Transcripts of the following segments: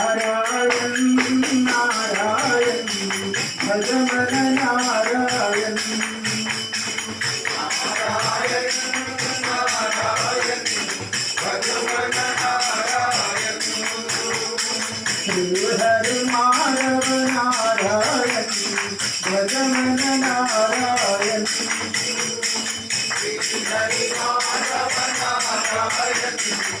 Hare Hare మురళీశ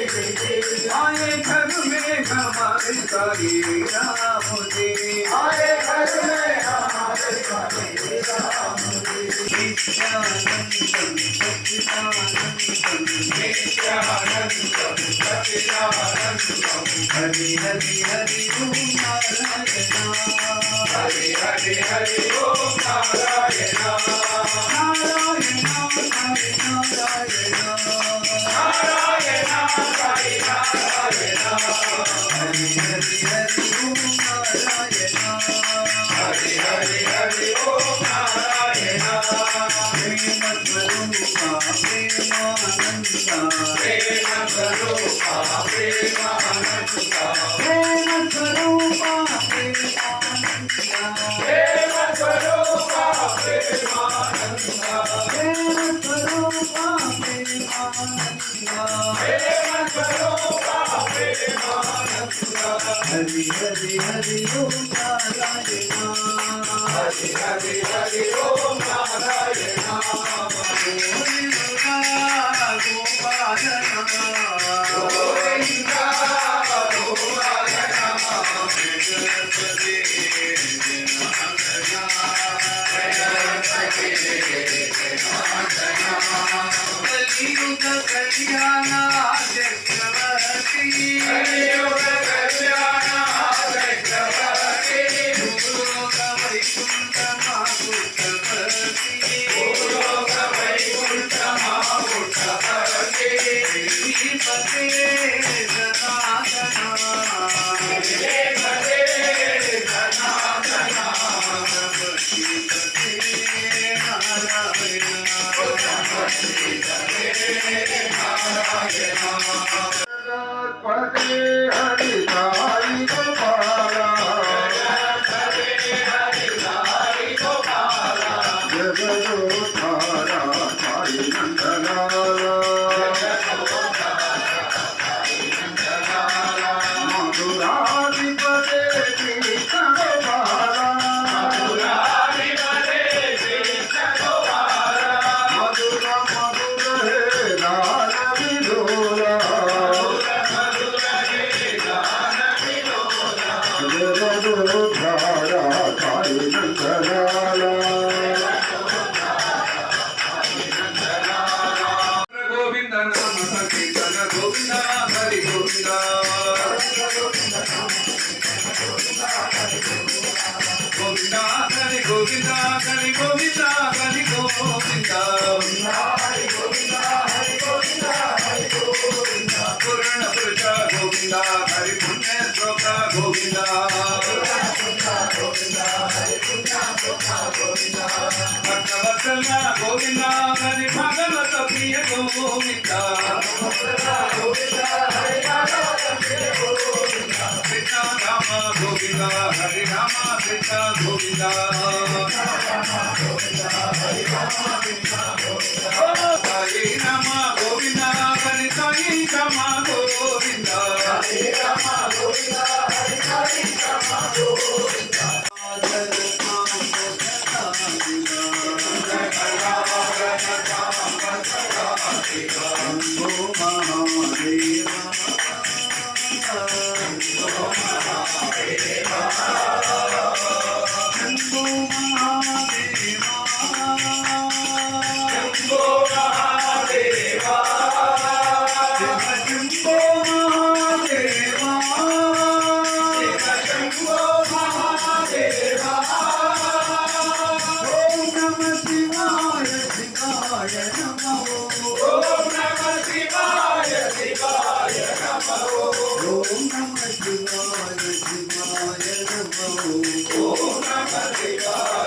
आए घर में हमारे सारी राम जी आए घर में हमारे सारी राम जी सच्चिदानंदम सच्चिदानंदम सच्चिदानंदम सच्चिदानंदम हरि हरि हरि ओम नारायण हरि हरि हरि ओम नारायण नारायण नारायण हरि हरि हरि ओम नारायण हरि हरि हरि हरि हरि ओम नारायण हरि हरि हरि ओम Narayan Govinda गोपालना Thank you. Bhaktavatsala Govinda Hari భగవత Priya Govinda. Krishna Rama Govinda Hari Rama Krishna Govinda. Hari Rama Govinda Hari Sai Rama Govinda. Hari Rama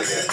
again.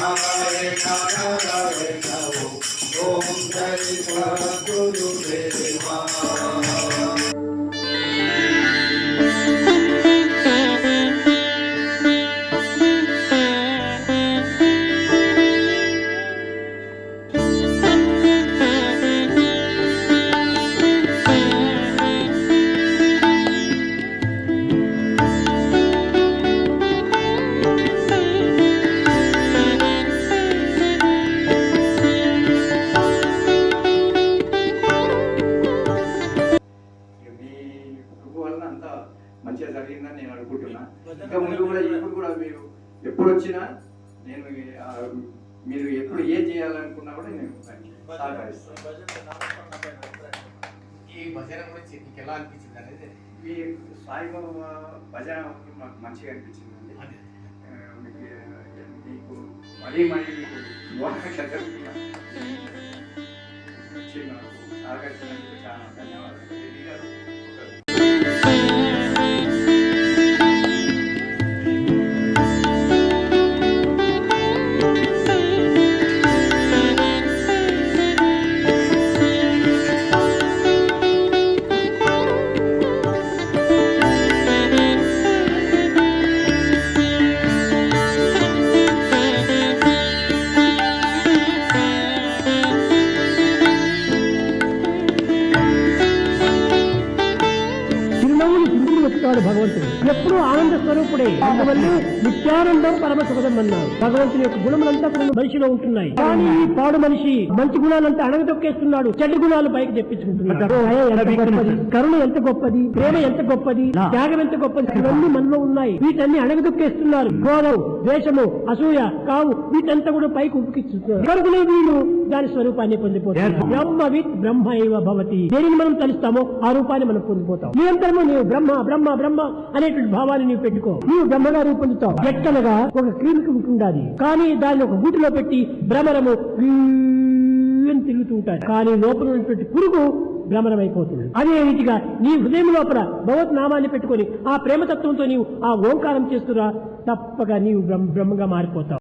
আমারে কামড়ায় নাও ওম জয় গুরু দেব మంచిగా జరిగిందని నేను అనుకుంటున్నా. ఇంకా ముందు కూడా ఇప్పుడు కూడా మీరు ఎప్పుడు వచ్చినా నేను మీరు ఎప్పుడు ఏం చేయాలనుకున్నా కూడా నేను ఈ భజన గురించి మీకు ఎలా అనిపించింది అనేది? ఈ సాయిబాబా భజన మాకు మంచిగా అనిపించింది అండి. మీకు మరీ మరీ మీకు చాలా ధన్యవాదాలు. స్వరూపుడే. అందువల్ల నిత్యానందం పరమ సుఖదం అన్నారు. భగవంతుని యొక్క గుణములంతా కూడా మనిషిలో ఉంటున్నాయి. కానీ ఈ పాడు మనిషి మంచి గుణాలంతా అణగదొక్కేస్తున్నాడు చెడు గుణాలు పైకి తెప్పించుకుంటున్నాడు. కరుణ ఎంత గొప్పది? ప్రేమ ఎంత గొప్పది? త్యాగం ఎంత గొప్పది? ఇవన్నీ మనలో ఉన్నాయి. వీటన్ని అణగదొక్కేస్తున్నారు క్రోధం ద్వేషము అసూయ కావు వీటంతా కూడా పైకి ఉపికిస్తున్నారు కనుకనే వీళ్ళు? దాని స్వరూపాన్ని పొందిపోతారు బ్రహ్మ విత్ బ్రహ్మ ఇవ భవతి. దేనిని మనం తలుస్తామో ఆ రూపాన్ని మనం పొందిపోతాం. నిరంతరము నీవు బ్రహ్మ బ్రహ్మ బ్రహ్మ అనేటువంటి భావాన్ని నీవు పెట్టుకో. నీవు బ్రహ్మగా రూపొందుతావు. ఎక్కడగా ఒక క్రీమికి ఉంటుండాలి కానీ దాన్ని ఒక గూటిలో పెట్టి భ్రమరము అని తిరుగుతూ ఉంటాడు కానీ లోపల ఉన్నటువంటి పురుగు భ్రమరమైపోతుంది. అదే రీతిగా నీ హృదయం లోపల భగవత్ నామాన్ని పెట్టుకొని ఆ ప్రేమతత్వంతో నీవు ఆ ఓంకారం చేస్తురా తప్పగా నీవు బ్రహ్మ బ్రహ్మగా మారిపోతావు.